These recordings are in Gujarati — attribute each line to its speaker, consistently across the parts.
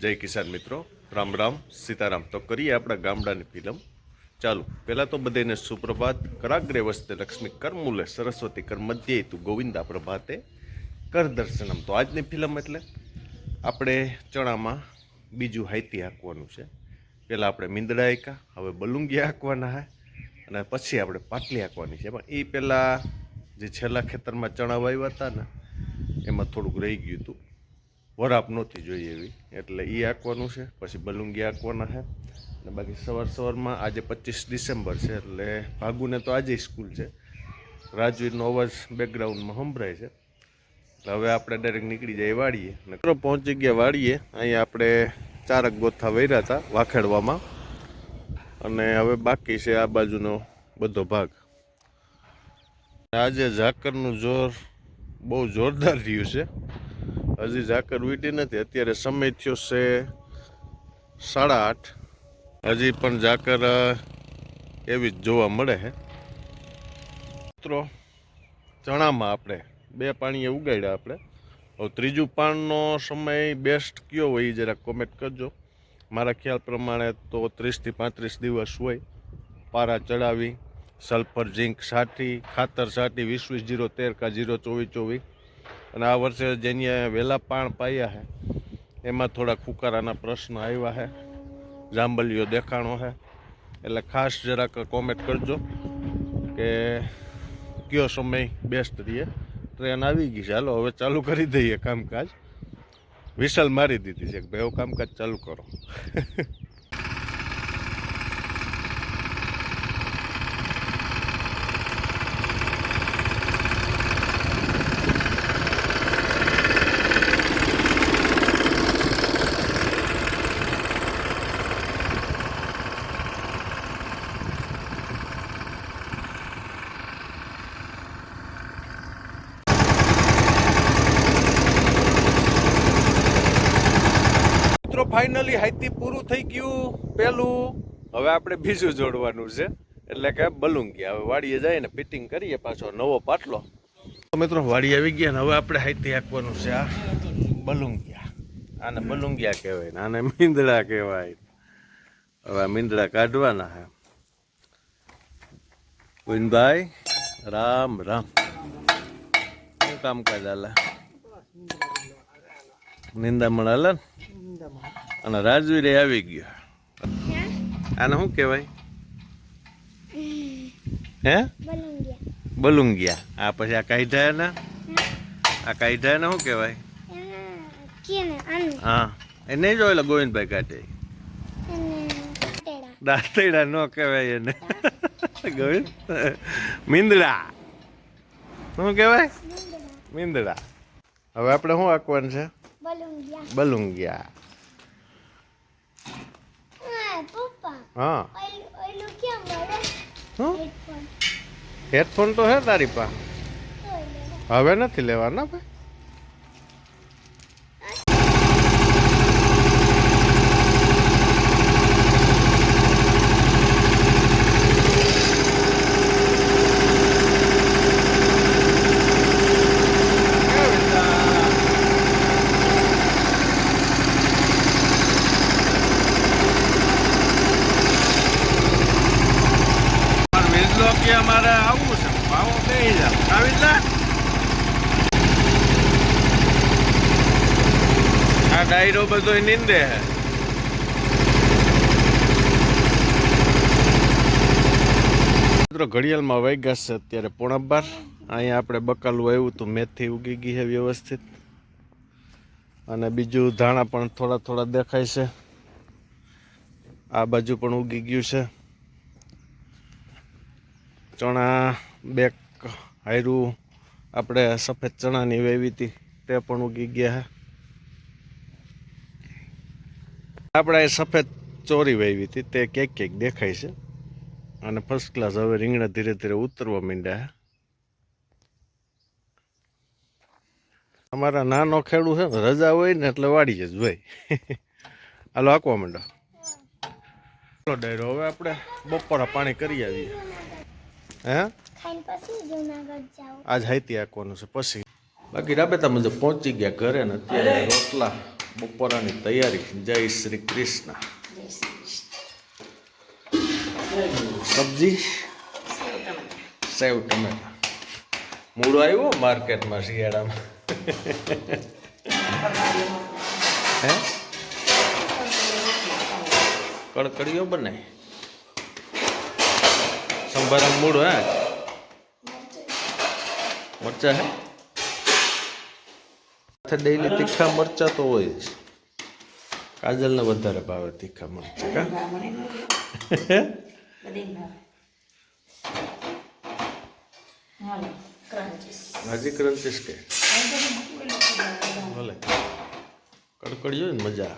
Speaker 1: જય કિસાન મિત્રો. રામ રામ, સીતારામ. તો કરીએ આપણા ગામડાની ફિલ્મ. ચાલુ, પહેલાં તો બધાને સુપ્રભાત. કરાગ્રે વસ્તે લક્ષ્મી કરમૂલે સરસ્વતી કર મધ્યે તું ગોવિંદા પ્રભાતે કર દર્શનમ. તો આજની ફિલ્મ એટલે આપણે ચણામાં બીજું હાઈતી હાંકવાનું છે. પહેલાં આપણે મીંદડા હાંક્યા, હવે બલુંગી હાંકવાના હે, અને પછી આપણે પાટલી હાંકવાની છે. પણ એ પહેલાં જે છેલ્લા ખેતરમાં ચણા વાવ્યા હતા ને, એમાં થોડુંક રહી ગયું હતું. વરાપ નહોતી જોઈએ એવી. એટલે એ આંકવાનું છે, પછી બલુંગી આંકવાના છે. અને બાકી સવાર સવારમાં આજે પચીસ ડિસેમ્બર છે, એટલે ભાગુને તો આજે સ્કૂલ છે. રાજવીરનો અવાજ બેકગ્રાઉન્ડમાં સંભળાય છે. એટલે હવે આપણે ડાયરેક્ટ નીકળી જાય વાડીએ. નકરો પહોંચી ગયા વાડીએ. અહીંયા આપણે ચારક ગોથા વર્યા હતા વાખેડવામાં. અને હવે બાકી છે આ બાજુનો બધો ભાગ. આજે ઝાકરનું જોર બહુ જોરદાર રહ્યું છે. હજી ઝાકર વીટી નથી. અત્યારે સમય થયો છે સાડા આઠ. હજી પણ ઝાકર એવી જ જોવા મળે છે મિત્રો, ચણામાં આપણે બે પાણીએ ઉગાડ્યા આપણે. હવે ત્રીજું પાનનો સમય બેસ્ટ કયો હોય એ જરા કોમેન્ટ કરજો. મારા ખ્યાલ પ્રમાણે તો ત્રીસથી પાંત્રીસ દિવસ હોય. પારા ચડાવી સલ્ફર ઝીંક સાઠી, ખાતર સાઠી, વીસ વીસ જીરો તેર કા જીરો ચોવીસ ચોવીસ. અને આ વર્ષે જેની વહેલા પાણ પાયા છે એમાં થોડા ખુકારાના પ્રશ્ન આવ્યા છે જાંબલીઓ દેખાણો છે એટલે ખાસ જરાક કોમેન્ટ કરજો કે કયો સમય બેસ્ટ રહીએ. ટ્રેન આવી ગઈ છે. હાલો, હવે ચાલુ કરી દઈએ કામકાજ. વિશાલ મારી દીધી છે કે ભાઈ કામકાજ ચાલુ કરો મિત્રો ફાઇનલી હાઈતી પૂરું થઈ ગયું. પેલું હવે આપણે બીજું જોડવાનું છે. એટલે કે બલુંગી. હવે વાડીએ જઈને ફિટિંગ કરીએ પાછો નવો પાટલો. તો મિત્રો વાડી આવી ગયા ને હવે આપણે હાઈતી આપવાનું છે આ બલુંગિયા. આને બલુંગિયા કહેવાય ને આને મીંદડા કહેવાય. હવે આ મીંદડા કાઢવાના હે વિનભાઈ રામ રામ. શું કામકાજ હાલે નિંદામણ હાલે અને રાજવીરે આવી ગયો. આને શું કહેવાય? હે?
Speaker 2: બલુંગિયા.
Speaker 1: આ પછી આ કાઢ્યા ને આ કાઢ્યા ને શું
Speaker 2: આનું
Speaker 1: હા. એ નહીં જોયેલા ગોવિંદભાઈ કાઢે. દાંતેડા ન કહેવાય એને. ગોવિંદ? મીંદડા. શું કહેવાય? મીંદડા. હવે આપણે શું આંકવાનું છે?
Speaker 2: બલુંગિયા હા હેડફોન
Speaker 1: તો હે તારી પાસે હવે નથી લેવાના ભાઈ વિજલો કે અમારે આવવું છે આવો બે જાવ આવી જા આ ડાયરો બધો નીંદે હે. મિત્રો, ઘડિયાળમાં વાગ્યા છે અત્યારે પોણા બાર. અહીંયા આપણે બકાલું આવ્યું તો મેથી ઉગી ગઈ છે વ્યવસ્થિત. અને બીજું ધાણા પણ થોડા થોડા દેખાય છે. આ બાજુ પણ ઉગી ગયું છે. ચણા, બેક, હાયરું, આપણે સફેદ ચણાની વેવી હતી, તે પણ ઉગી ગયા છે. આપણે સફેદ ચોરી વાવી હતી તે કેક કેક દેખાય છે. અને ફર્સ્ટ ક્લાસ હવે રીંગણા ધીરે ધીરે ઉતરવા માંડ્યા. અમારા નાનો ખેડૂ છે ને રજા હોય ને એટલે વાડીએ જ ભાઈ હાલો આંકવા માંડો. ચાલો ડાયરો હવે આપણે બપોરા પાણી કરી આવીએ. હે? આજ હાઈતી આંકવાનું છે પછી. બાકી રાબેતા મુજબ પહોંચી ગયા ઘરે ને અત્યારે રોટલા બપોરાની તૈયારી. જય શ્રી કૃષ્ણ. સબ્જી? સેવ ટમેટા. મૂળો આવ્યો માર્કેટમાં શિયાળામાં. હે? કડકડીઓ બનાય. સંભારા મૂળ હે? મરચા હે? ડેઈલી તીખા મરચા તો હોય જ. કાજલને વધારે ભાવે તીખા મરચા, કા? ભાજી ક્રંચીસ કે? ભલે. કડકડી હોય ને મજા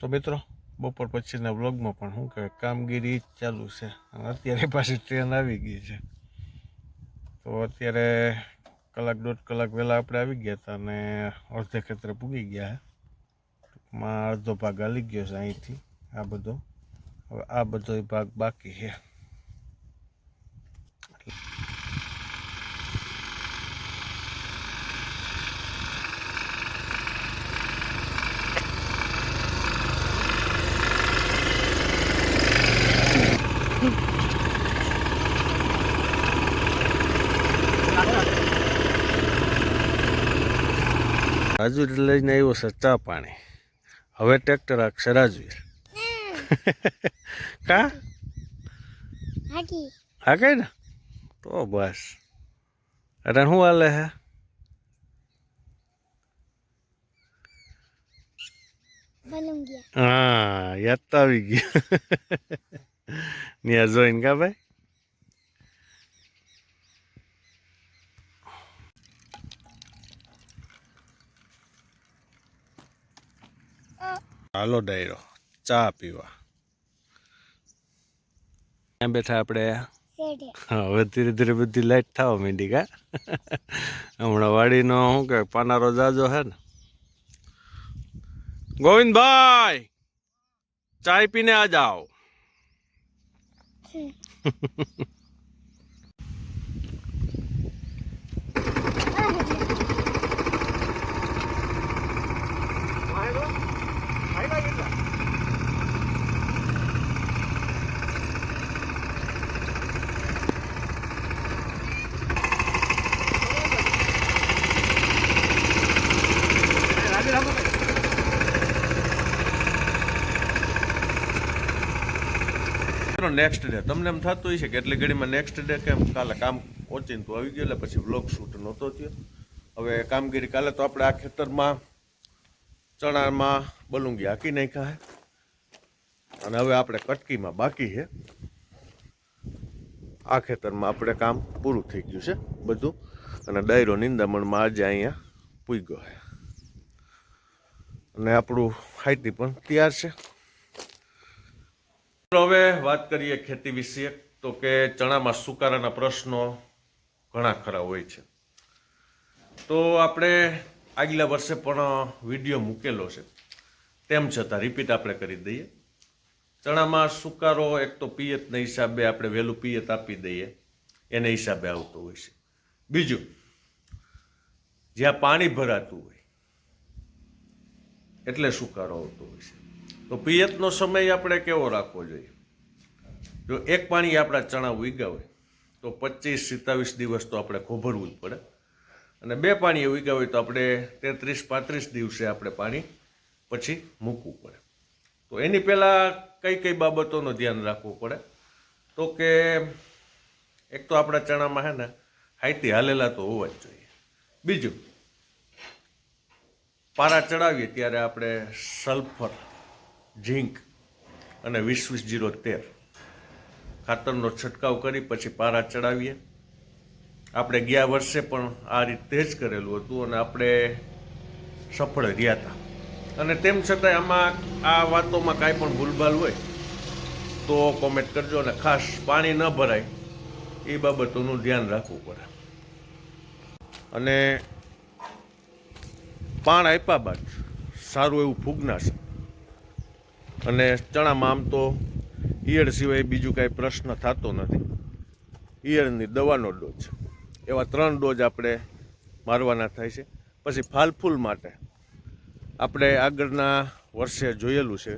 Speaker 1: તો મિત્રો બપોર પછીના વ્લોગમાં પણ શું કહેવાય, કામગીરી ચાલુ છે. અને અત્યારે પાછી ટ્રેન આવી ગઈ છે. તો અત્યારે કલાક દોઢ કલાક વહેલા આપણે આવી ગયા હતા અને અડધે ખેતરે પૂગી ગયા ટૂંકમાં અડધો ભાગ હાલી ગયો છે અહીંથી, આ બધો. હવે આ બધો ભાગ બાકી છે. રાજવીર લઈને આવ્યો છે ચા પાણી. હવે ટ્રેક્ટર રાખશે રાજવીર કા? હા કઈ ને? તો બસ. અરે શું હાલે હે? હા યાદ તો આવી ગયું. ત્યાં જોઈને કા ભાઈ? હાલો ડાયરો ચા પીવા. ત્યાં બેઠા આપણે હવે ધીરે ધીરે બધી લાઈટ થવા માંડી કા? હમણાં વાડીનો શું કે પાનારો જાજો હે ને. ગોવિંદભાઈ ચાય પીને આ જાઓ. નેક્સ્ટ ડે તમને એમ થતું હોય છે કે એટલી ઘડીમાં નેક્સ્ટ ડે કેમ કાલે કામ પહોંચીને તો આવી ગયો, એટલે પછી વ્લોગ શૂટ નહોતો થયો. હવે કામગીરી કાલે તો આપણે આ ખેતરમાં, ચણામાં બલુંગી હાકી નાખ્યા હે અને હવે આપણે કટકીમાં બાકી છે. આ ખેતરમાં આપણે કામ પૂરું થઈ ગયું છે બધું. અને ડાયરો નિંદામણમાં આજે અહીંયા પૂગ્યો છે. અને આપણું હાઈતી પણ તૈયાર છે. હવે વાત કરીએ ખેતી વિશે. તો કે ચણામાં સુકારાના પ્રશ્નો ઘણા ખરા હોય છે. તો આપણે આગલા વર્ષે પણ વીડિયો મૂકેલો છે. તેમ છતાં રિપીટ આપણે કરી દઈએ. ચણામાં સુકારો એક તો પિયતના હિસાબે આપણે વહેલું પિયત આપી દઈએ. એને હિસાબે આવતો હોય છે. બીજું, જ્યાં પાણી ભરાતું હોય, એટલે સુકારો આવતો હોય છે. તો પિયતનો સમય આપણે કેવો રાખવો જોઈએ? જો એક પાણી આપણા ચણા હોય, તો પચીસ સિત્તાવીસ દિવસ તો આપણે ખોભરવું જ પડે. અને બે પાણી ઉગ્યા હોય તો આપણે તેત્રીસ પાંત્રીસ દિવસે આપણે પાણી પછી મૂકવું પડે. તો એની પહેલાં કઈ કઈ બાબતોનું ધ્યાન રાખવું પડે? તો કે એક તો આપણા ચણામાં હે ને હાઈતી હાલેલા તો હોવા જ જોઈએ. બીજું, પારા ચડાવીએ ત્યારે આપણે સલ્ફર ઝીંક અને વીસ વીસ જીરો તેર ખાતરનો છંટકાવ કરી પછી પારા ચડાવીએ. આપણે ગયા વર્ષે પણ આ રીતે જ કરેલું હતું અને આપણે સફળ રહ્યા હતા. અને તેમ છતાંય આમાં આ વાતોમાં કાંઈ પણ ભૂલભાલ હોય, તો કોમેન્ટ કરજો અને ખાસ પાણી ન ભરાય, એ બાબતોનું ધ્યાન રાખવું પડે. અને પાણ આપ્યા બાદ સારું એવું ફૂગનાશક અને ચણામાં આમ તો ઈયળ સિવાય બીજું કાંઈ પ્રશ્ન થતો નથી. ઈયળની દવાનો ડોઝ. એવા ત્રણ ડોઝ આપણે મારવાના થાય છે. પછી ફાલફૂલ માટે આપણે આગળના વર્ષે જોયેલું છે.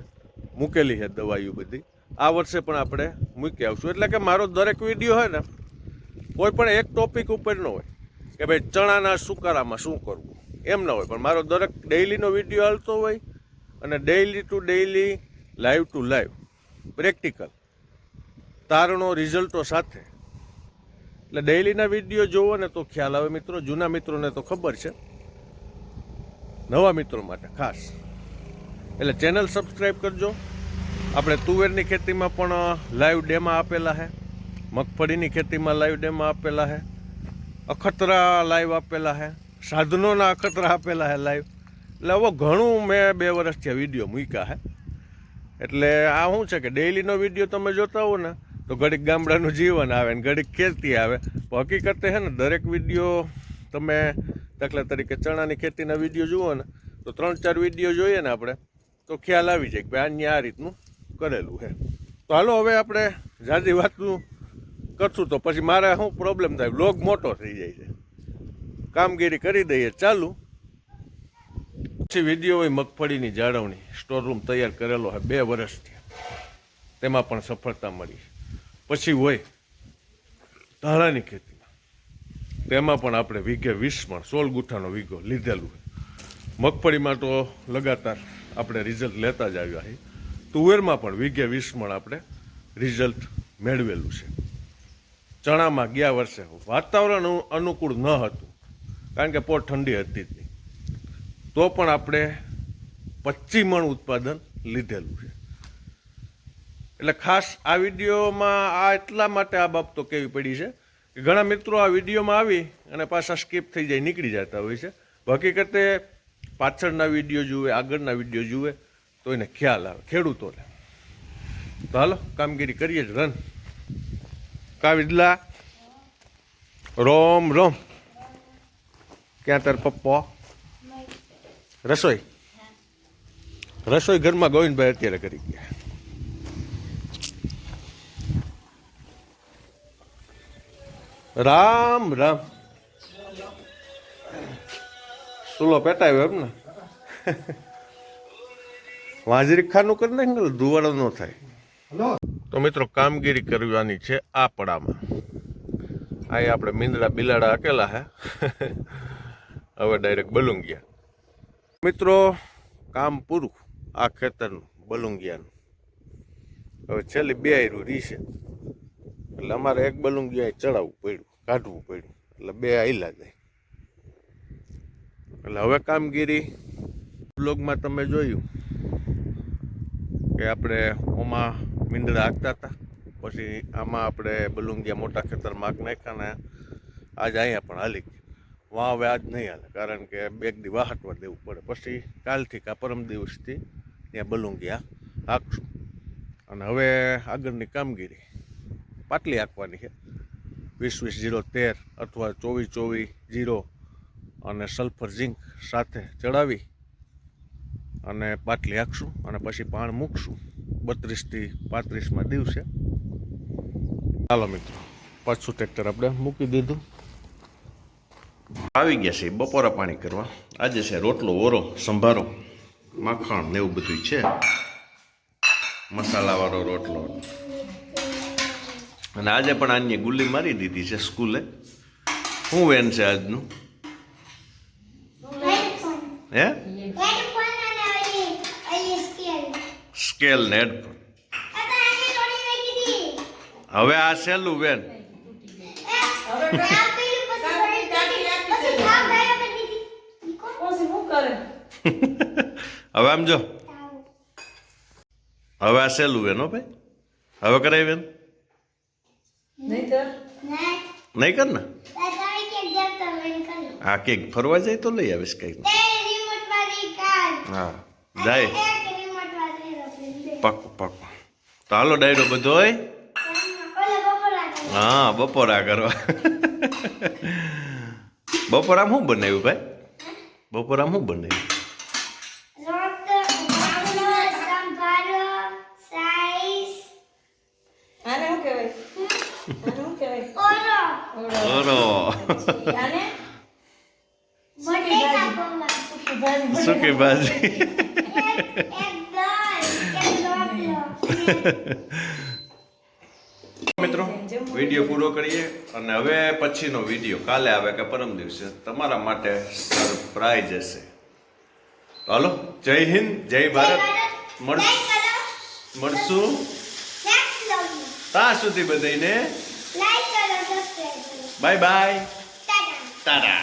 Speaker 1: મૂકેલી છે દવાઈઓ બધી. આ વર્ષે પણ આપણે મૂકી આવશું. એટલે કે મારો દરેક વીડિયો હોય ને, કોઈ પણ એક ટોપિક ઉપર ન હોય કે ભાઈ ચણાના સુકારામાં શું કરવું. એમ ન હોય. પણ મારો દરેક ડેઇલીનો વીડિયો હાલતો હોય અને daily to daily live to live practical તારણો રિઝલ્ટો સાથે. એટલે ડેઇલીના વીડિયો જોવો ને તો ખ્યાલ આવે. મિત્રો, જૂના મિત્રોને તો ખબર છે. નવા મિત્રો માટે ખાસ. એટલે ચેનલ સબસ્ક્રાઈબ કરજો. આપણે તુવેરની ખેતીમાં પણ લાઈવ ડેમાં આપેલા છે મગફળીની ખેતીમાં લાઈવ ડેમાં આપેલા છે અખતરા લાઈવ આપેલા છે સાધનોના અખતરા આપેલા છે લાઈવ એટલે હવે ઘણું મેં બે વર્ષથી વીડિયો મૂક્યા છે એટલે આ શું છે કે ડેઈલીનો વીડિયો તમે જોતા હો ને, તો ઘડીક ગામડાનું જીવન આવે ને ઘડીક ખેતી આવે. તો હકીકતે છે ને, દરેક વીડિયો તમે દાખલા તરીકે ચણાની ખેતીના વીડિયો જુઓ ને, તો ત્રણ ચાર વીડિયો જોઈએ ને આપણે, તો ખ્યાલ આવી જાય કે ભાઈ અહીંયા આ રીતનું કરેલું છે. તો હાલો, હવે આપણે જાજી વાતનું કરશું તો પછી મારે શું પ્રોબ્લેમ થાય? લોગ મોટો થઈ જાય છે. કામગીરી કરી દઈએ, ચાલુ. પછી વીડિયો હોય મગફળીની જાળવણી સ્ટોર રૂમ તૈયાર કરેલો હોય બે વર્ષથી. તેમાં પણ સફળતા મળી. પછી હોય ધાણાની ખેતીમાં. તેમાં પણ આપણે વીઘે વીસ સોળ ગુઠાનો વીઘો લીધેલું હોય. મગફળીમાં તો લગાતાર આપણે રિઝલ્ટ લેતા જ આવ્યા છીએ. તુવેરમાં પણ વીઘે વીસ આપણે રિઝલ્ટ મેળવેલું છે. ચણામાં ગયા વર્ષે વાતાવરણ અનુકૂળ ન હતું. કારણ કે પોટ ઠંડી હતી જ નહીં. તો પણ આપણે પચ્ચીમણ મણ ઉત્પાદન લીધેલું છે. એટલે ખાસ આ વિડીયોમાં આ એટલા માટે આ બાબતો કેવી પડી છે કે ઘણા મિત્રો આ વિડીયોમાં આવી અને પાછા સ્કીપ થઈ જાય, નીકળી જતા હોય છે. હકીકતે પાછળના વીડિયો જુએ, આગળના વીડિયો જુએ, તો એને ખ્યાલ આવે, ખેડૂતોને. તો હાલો, કામગીરી કરીએ જ, રન. કાવિદલા, રોમ રોમ. ક્યાં તાર પપ્પો? રસોઈ? રસોઈ ઘરમાં ગોવિંદભાઈ અત્યારે કરી ગયા. રામ રામ. સુલો પેટાવ્યો એમ ને? વાંજરી ખાનું કરી નાખે ને ધુવાડો ન થાય. તો મિત્રો કામગીરી કરવાની છે આ પડામાં અહીં આપણે મીંદડા બિલાડા અકેલા હે. હવે ડાયરેક્ટ બલુંગિયા મિત્રો કામ પૂરું આ ખેતરનું, બલુંગિયાનું. હવે છેલ્લી બે આયરું રીશે એટલે અમારે એક બલુંગિયા ચડાવવું પડ્યું, કાઢવું પડ્યું. એટલે બે આયલા જાય. એટલે હવે કામગીરી બ્લોગમાં તમે જોયું કે આપણે ઓમાં મીંદડા હાંકતા હતા. પછી આમાં આપણે બલુંગિયા મોટા ખેતરમાં હાંક નાખ્યા ને આજે અહીંયા પણ હાલી વાં વ્યાજ નહીં હાલે, કારણ કે બે દી વાહટવા દેવું પડે. પછી કાલથી કા પરમ દિવસથી ત્યાં બલુંગિયા હાંકશું. અને હવે આગળની કામગીરી પાટલી હાંકવાની છે. વીસ વીસ જીરો તેર અથવા ચોવીસ ચોવીસ જીરો અને સલ્ફર ઝીંક સાથે ચડાવી અને પાટલી હાંકશું અને પછી પાણ મૂકશું. બત્રીસથી પાંત્રીસમાં દિવસે. ચાલો મિત્રો પાછું ટ્રેક્ટર આપણે મૂકી દીધું. આવી ગયા છે, બપોરા પાણી કરવા. આજે છે રોટલો ઓરો સંભારો, માખણ ને એવું બધું છે. મસાલાવાળો રોટલો. અને આજે પણ આની ગુલ્લી મારી દીધી છે સ્કૂલે. શું વેન છે આજનું? હે?
Speaker 2: સ્કેલ
Speaker 1: ને હેડફોન હવે આ સહેલું વેન
Speaker 2: એ આ પેલું પછી પછી ખાવ ગયા કરી દીધી કોણ
Speaker 3: પછી શું કરે
Speaker 1: હવે આમ જો. હવે આ સહેલું બેન હો ભાઈ. હવે કરાય
Speaker 2: બેન.
Speaker 1: નહીં કર ને? હા કેક ફરવા જાય તો લઈ આવીશ કંઈક. હા જાય.
Speaker 2: પાકું
Speaker 1: પાક્કું તો હાલો ડાયરો બધો હોય
Speaker 2: ઓલે બપોરા કરે
Speaker 1: હા બપોરા કરવા બપોરામ શું બનાવ્યું ભાઈ? બપોરામ શું બનાવ્યું
Speaker 2: રોટ બાંગલો સંભારો સાઈસ
Speaker 3: આને શું કહેવાય આને શું કહેવાય
Speaker 2: ઓરો.
Speaker 3: સૂકી ભાજી.
Speaker 1: મિત્રો વીડિયો પૂરો કરીએ અને હવે પછીનો વીડિયો કાલે આવે કે પરમ દિવસે તમારા માટે સરપ્રાઈઝ હશે. હલો હાલો જય હિન્દ જય ભારત. મળશું. ત્યાં સુધી બધાને બાય બાય ટાટા